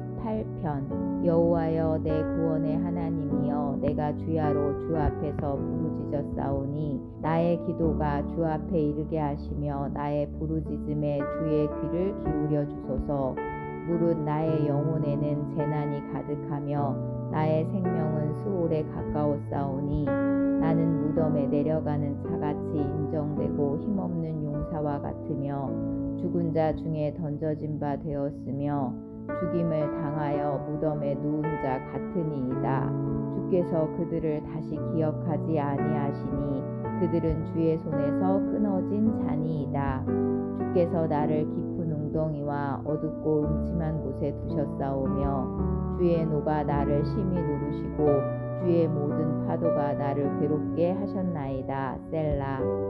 18편. 여호와여 내 구원의 하나님이여 내가 주야로 주 앞에서 부르짖었사오니 나의 기도가 주 앞에 이르게 하시며 나의 부르짖음에 주의 귀를 기울여 주소서. 무릇 나의 영혼에는 재난이 가득하며 나의 생명은 수월에 가까웠사오니 나는 무덤에 내려가는 자같이 인정되고 힘없는 용사와 같으며 죽은 자 중에 던져진 바 되었으며 죽임을 당하여 무덤에 누운 자 같으니이다. 주께서 그들을 다시 기억하지 아니하시니 그들은 주의 손에서 끊어진 잔이이다. 주께서 나를 깊은 웅덩이와 어둡고 음침한 곳에 두셨사오며 주의 노가 나를 심히 누르시고 주의 모든 파도가 나를 괴롭게 하셨나이다. 셀라.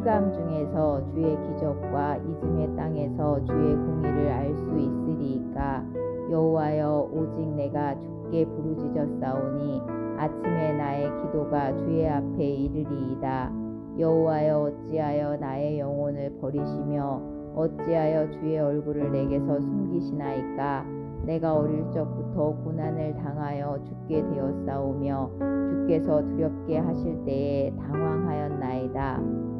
흑암 중에서 주의 기적과 이즘의 땅에서 주의 공의를 알 수 있으리이까? 여호와여 오직 내가 주께 부르짖었사오니 아침에 나의 기도가 주의 앞에 이르리이다. 여호와여 어찌하여 나의 영혼을 버리시며 어찌하여 주의 얼굴을 내게서 숨기시나이까? 내가 어릴 적부터 고난을 당하여 죽게 되었사오며 주께서 두렵게 하실 때에 당황하였나이다.